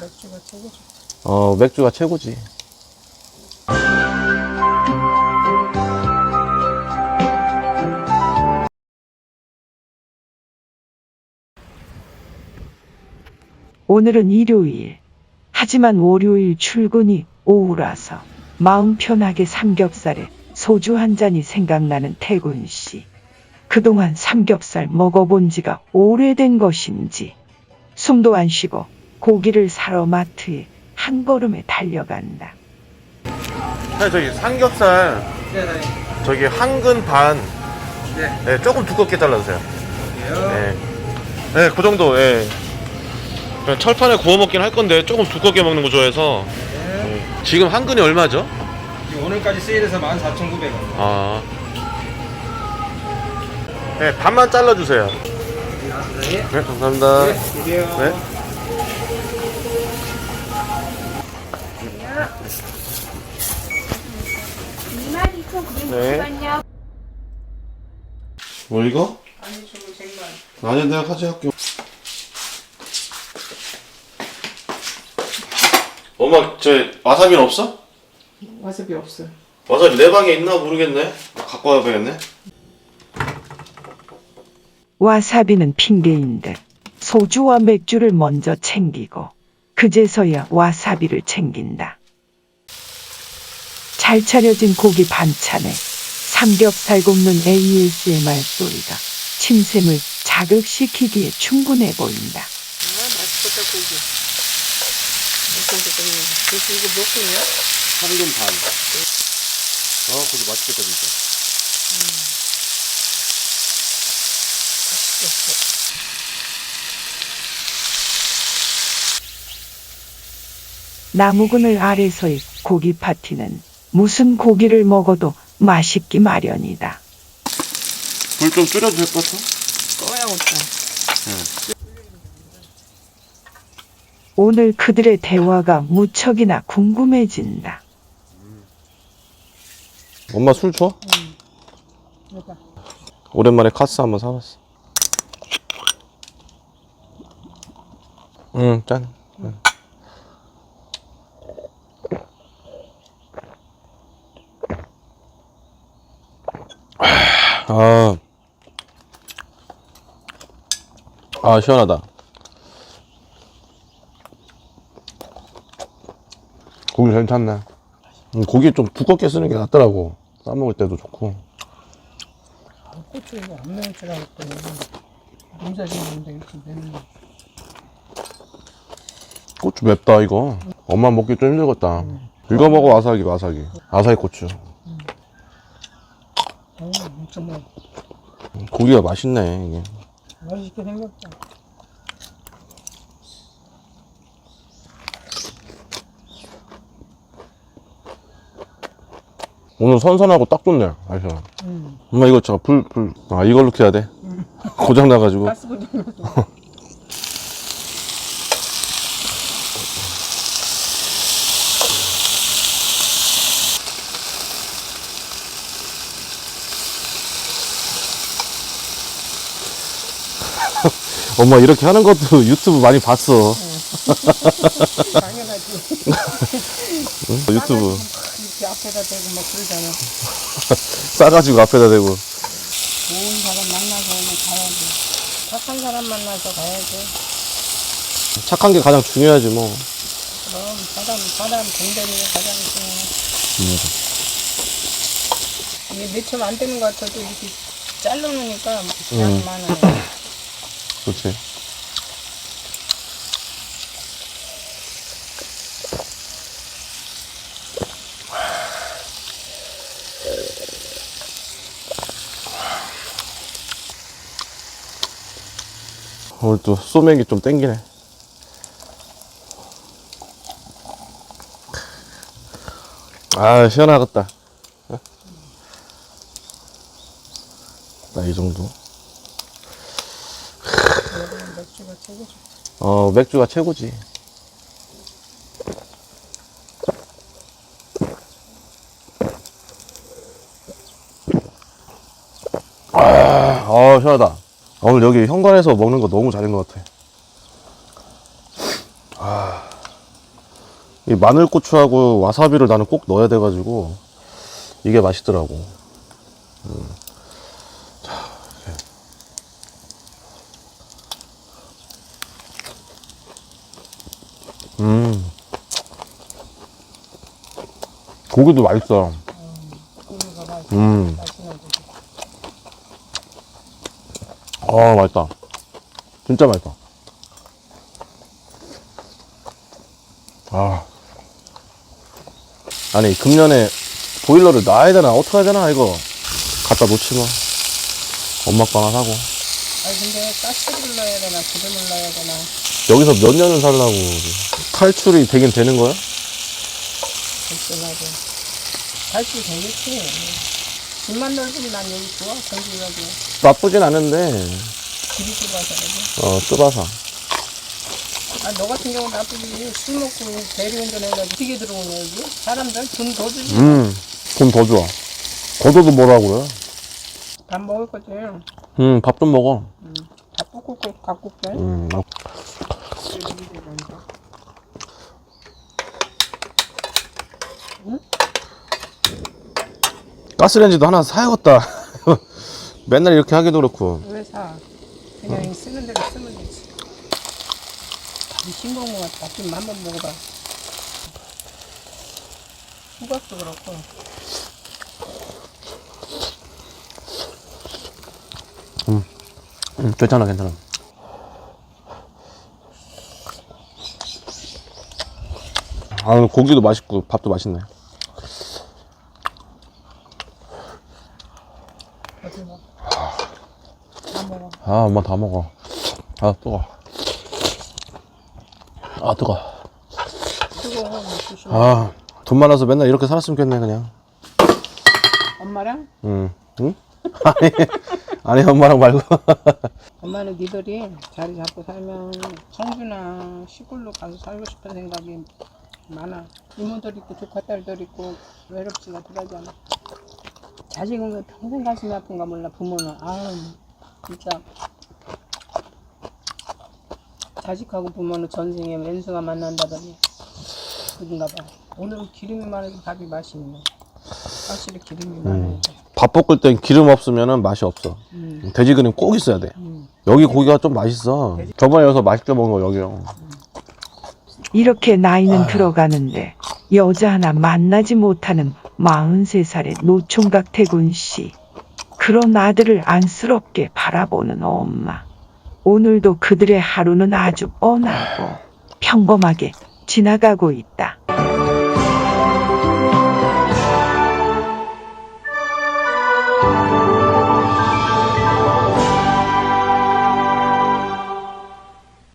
맥주가 최고죠. 어, 맥주가 최고지. 오늘은 일요일. 하지만 월요일 출근이 오후라서 마음 편하게 삼겹살에 소주 한 잔이 생각나는 태군 씨. 그동안 삼겹살 먹어본 지가 오래된 것인지 숨도 안 쉬고 고기를 사러 마트에 한 걸음에 달려간다. 사장님, 저기 삼겹살, 네, 네. 저기 한근 반, 네. 네, 조금 두껍게 잘라주세요. 네. 네, 그 정도, 예. 그냥 철판에 구워 먹긴 할 건데, 조금 두껍게 먹는 거 좋아해서. 네. 지금 한근이 얼마죠? 오늘까지 세일해서 14,900원. 아. 네, 반만 잘라주세요. 네. 네, 감사합니다. 네, 이게요. 네. 네. 뭐 이거? 아니, 저거 쟁반. 아니 내가 같이 할게. 엄마 저 와사비는 없어? 와사비 없어. 와사비 내 방에 있나 모르겠네. 갖고 와봐야겠네. 와사비는 핑계인 듯 소주와 맥주를 먼저 챙기고 그제서야 와사비를 챙긴다. 잘 차려진 고기 반찬에 삼겹살 굽는 ASMR 소리가 침샘을 자극시키기에 충분해 보인다. 아, 맛있겠다, 고기. 그래서 이거 몇 분이야? 한근 반. 어, 고기 맛있겠다 진짜. 나무그늘 아래서의 고기 파티는 무슨 고기를 먹어도 맛있기 마련이다. 불 좀 줄여도 될 것 같아? 꺼야겠다. 오늘 그들의 대화가 무척이나 궁금해진다. 엄마 술 줘? 오랜만에 카스 한번 사봤어. 응, 짠. 응. 아, 아 시원하다. 고기 괜찮네. 음, 고기 좀 두껍게 쓰는 게 낫더라고. 싸 먹을 때도 좋고. 고추 이거 안 매울 줄 알았더니 농사 짓는데 이렇게 매는 거. 고추 맵다 이거 엄마 먹기 좀 힘들겠다 이거 먹어 와사기 와사기 아사히 고추 어, 엄청 뭐 고기가 맛있네 이게. 맛있게 생겼다. 오늘 선선하고 딱 좋네 맛있어. 음. 엄마 이거 제가 불불 아 이걸로 켜야 돼? 고장 나가지고. 가스불이 엄마 이렇게 하는 것도 유튜브 많이 봤어 당연하지. 응? 유튜브 이렇게 앞에다 대고 막 그러잖아. 싸가지고 앞에다 대고 좋은 사람 만나서 가야지. 착한 사람 만나서 가야지. 착한 게 가장 중요하지 뭐 그럼 사람, 사람 공대리가 가장 중요해. 이게 몇점 안 되는 것 같아도 이렇게 자르놓으니까 양 음. 많아요. 그렇지. 오늘 또 소맥이 좀 땡기네. 아 시원하겠다. 나 이 정도 맥주가 최고죠. 어 맥주가 최고지 아, 어, 시원하다. 오늘 여기 현관에서 먹는 거 너무 잘한 것 같아. 이 마늘 고추하고 와사비를 나는 꼭 넣어야 돼가지고 이게 맛있더라고. 음. 자, 이렇게. 음. 고기도 맛있어. 음. 아, 맛있다. 진짜 맛있다. 아. 아니, 금년에 보일러를 놔야 되나? 어떻게 해야 되나? 이거. 갖다 놓지 마. 엄마 거 하나 사고. 아니 근데 가스를 넣어야 되나 기름을 넣어야 되나 여기서 몇 년을 살라고. 탈출이 되긴 되는 거야? 걱정하고 갈수 되겠지? 집만 넓으면 난 여기 좋아 경기가도 나쁘진 않은데, 길이 좁아서 그래 어, 좁아서. 아 너 같은 경우 나쁘지. 술 먹고 대리운전 해가지고 어떻게 들어오냐 여기 사람들 돈 더 주지. 음, 돈더 줘. 걷어도 뭐라고 그래. 밥 먹을 거지. 음, 밥 좀 먹어. 밥 꾹꾹 갖고 올게. 음, 나- 가스레인지도 하나 사야겠다. 맨날 이렇게 하기도 그렇고. 왜 사? 그냥 쓰는 대로 쓰면 되지 답이 싱거운 거 같다 좀 한번 먹어봐 수박도 그렇고 음, 괜찮아, 괜찮아. 아, 고기도 맛있고 밥도 맛있네. 어디 먹어 다 먹어 아, 엄마 다 먹어. 아, 뜨거. 아, 뜨거. 뜨거워 조심해 아, 돈 많아서 맨날 이렇게 살았으면 좋겠네, 그냥. 엄마랑? 응. 응? 아니, 아니, 엄마랑 말고. 엄마는 니들이 자리 잡고 살면 청주나 시골로 가서 살고 싶은 생각이 많아. 이모들 있고 조카 딸들 있고 외롭지가 않아. 자식은 왜 평생 가슴이 아픈가 몰라 부모는. 아유 진짜 자식하고 부모는 전생에 왼수가 만난다더니 그런가 봐. 오늘은 기름이 많아서 밥이 맛있네. 확실히 기름이 많아야 돼. 밥 볶을 땐 기름 없으면 맛이 없어. 음. 돼지 기름 꼭 있어야 돼. 음. 여기 고기가 좀 맛있어. 저번에 여기서 맛있게 먹은 거 여기요. 이렇게 나이는 들어가는데 여자 하나 만나지 못하는 43살의 노총각 태군 씨. 그런 아들을 안쓰럽게 바라보는 엄마. 오늘도 그들의 하루는 아주 뻔하고 평범하게 지나가고 있다.